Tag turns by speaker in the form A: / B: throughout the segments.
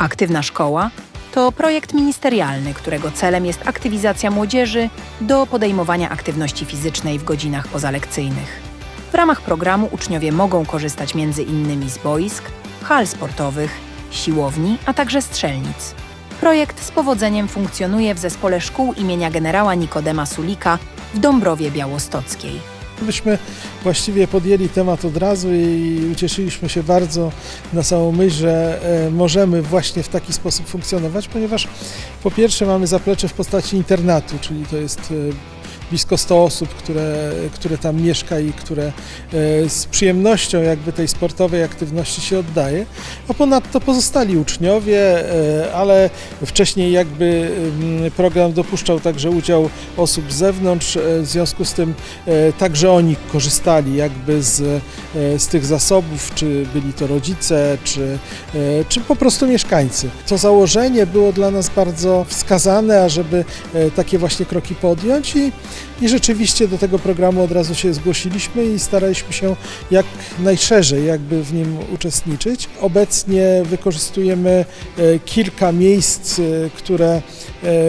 A: Aktywna Szkoła to projekt ministerialny, którego celem jest aktywizacja młodzieży do podejmowania aktywności fizycznej w godzinach pozalekcyjnych. W ramach programu uczniowie mogą korzystać m.in. z boisk, hal sportowych, siłowni, a także strzelnic. Projekt z powodzeniem funkcjonuje w zespole szkół imienia generała Nikodema Sulika w Dąbrowie Białostockiej.
B: Myśmy właściwie podjęli temat od razu i ucieszyliśmy się bardzo na samą myśl, że e, możemy właśnie w taki sposób funkcjonować, ponieważ po pierwsze mamy zaplecze w postaci internatu, czyli to jest e, blisko 100 osób, które, które tam mieszka i które e, z przyjemnością jakby tej sportowej aktywności się oddaje, a ponadto pozostali uczniowie, e, ale wcześniej jakby mm, program dopuszczał także udział osób z zewnątrz, e, w związku z tym także oni korzystali jakby z, z tych zasobów, czy byli to rodzice, czy, czy po prostu mieszkańcy. To założenie było dla nas bardzo wskazane, ażeby takie właśnie kroki podjąć i, i rzeczywiście do tego programu od razu się zgłosiliśmy i staraliśmy się jak najszerzej jakby w nim uczestniczyć. Obecnie wykorzystujemy e, kilka miejsc, e, które, e,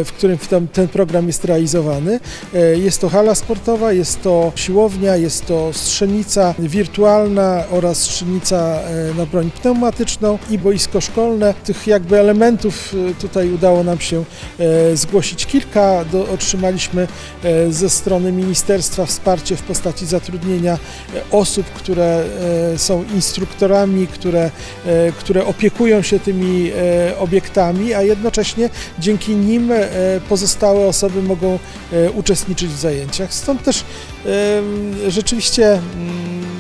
B: w którym ten, program jest realizowany. Jest to hala sportowa, jest to siłownia, jest to strzelnica wirtualna oraz strzelnica na broń pneumatyczną i boisko szkolne. Tych jakby elementów tutaj udało nam się zgłosić kilka. Do, otrzymaliśmy e, ze strony ministerstwa wsparcie w postaci zatrudnienia e, osób, które e, są instruktorami, które, e, które opiekują się tymi obiektami, a jednocześnie dzięki nim pozostałe osoby mogą uczestniczyć w zajęciach. Stąd też rzeczywiście mm,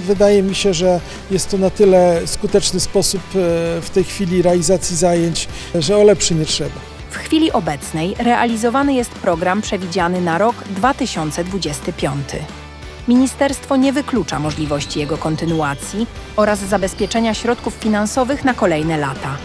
B: wydaje mi się, że jest to na tyle skuteczny sposób w tej chwili realizacji zajęć, że o lepszy nie trzeba.
A: W chwili obecnej realizowany jest program przewidziany na rok 2025. Ministerstwo nie wyklucza możliwości jego kontynuacji oraz zabezpieczenia środków finansowych na kolejne lata.